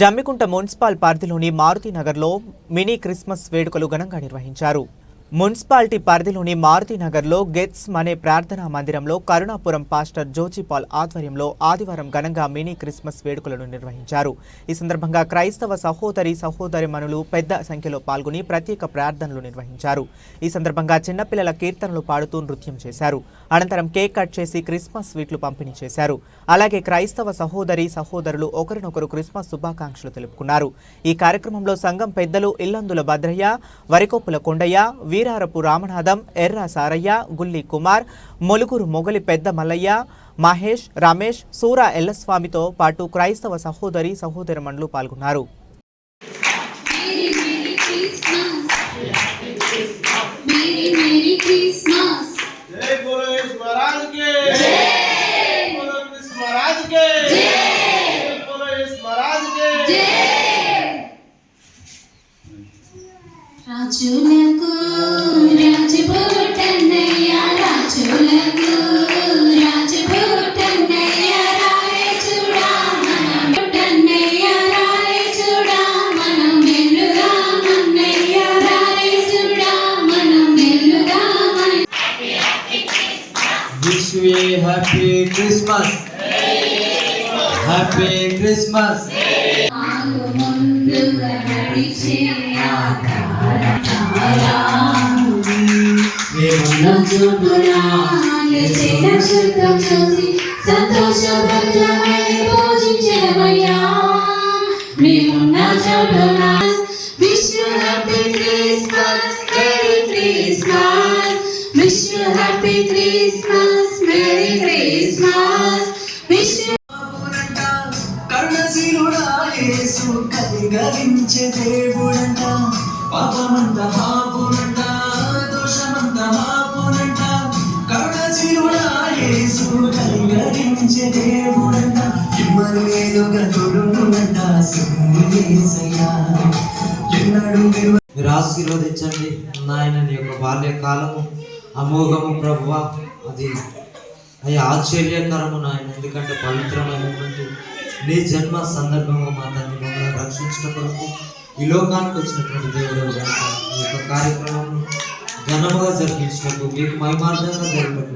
Jammikunta municipal పరిధిలోని మారుతి నగర్లో mini Christmas వేడుకలు ఘనంగా నిర్వహించారు. మున్సిపాలిటీ పరిధిలోని మారుతి నగర్లో గెట్స్ అనే ప్రార్థనా మందిరంలో కరుణాపురం పాస్టర్ జోచిపాల్ ఆధ్వర్యంలో ఆదివారం ఘనంగా మినీ క్రిస్మస్ వేడుకలను నిర్వహించారు. ఈ సందర్భంగా క్రైస్తవ సహోదరి సహోదరి మనులు పెద్ద సంఖ్యలో పాల్గొని ప్రత్యేక ప్రార్థనలు నిర్వహించారు. ఈ సందర్భంగా చిన్నపిల్లల కీర్తనలు పాడుతూ నృత్యం చేశారు. అనంతరం కేక్ కట్ చేసి క్రిస్మస్ స్వీట్లు పంపిణీ చేశారు. అలాగే క్రైస్తవ సహోదరి సహోదరులు ఒకరినొకరు క్రిస్మస్ శుభాకాంక్షలు తెలుపుకున్నారు. ఈ కార్యక్రమంలో సంఘం పెద్దలు ఇల్లందుల భద్రయ్య వరికొప్పుల కొండయ్య వీరారపు రామనాథం ఎర్ర సారయ్య గుల్లి కుమార్ మొలుగురు మొగలి పెద్ద మల్లయ్య మహేష్ రమేష్ సూర ఎల్లస్వామితో పాటు క్రైస్తవ సహోదరి సహోదరిమణులు పాల్గొన్నారు. Merry నడిచే మేమున్న చూపునా నిలిచిన శుద్ధం చూసి సంతోషభద్రమై పూజించడమయ్యా మేమున్న చోటున wish you happy Christmas merry Christmas wish you happy Yesu కనికరించే దేవుడంట. పాపమంత మాపునంట దోషమంత మాపునంట కరుణశీలుడా యేసు కనికరించే దేవుడంట. ఇమ్మనుగా తొడుగునంట సింహేశయ్యా ఎన్నడు మీరు మీరు ఆశీర్వదించండి. నాయన యొక్క బాల్యకాలము అమోఘము ప్రభువ. అది అయ్యా ఆశ్చర్యకరము నాయన. ఎందుకంటే పవిత్రమైనటువంటి నీ జన్మ సందర్భంగా మా తండ్రి మమ్మల్ని రక్షించిన కొరకు ఈ లోకానికి వచ్చినటువంటి దేవుడు ఈ యొక్క కార్యక్రమం ఘనముగా జరిపించినట్టు మీకు మహిమార్థంగా జరిగినట్టు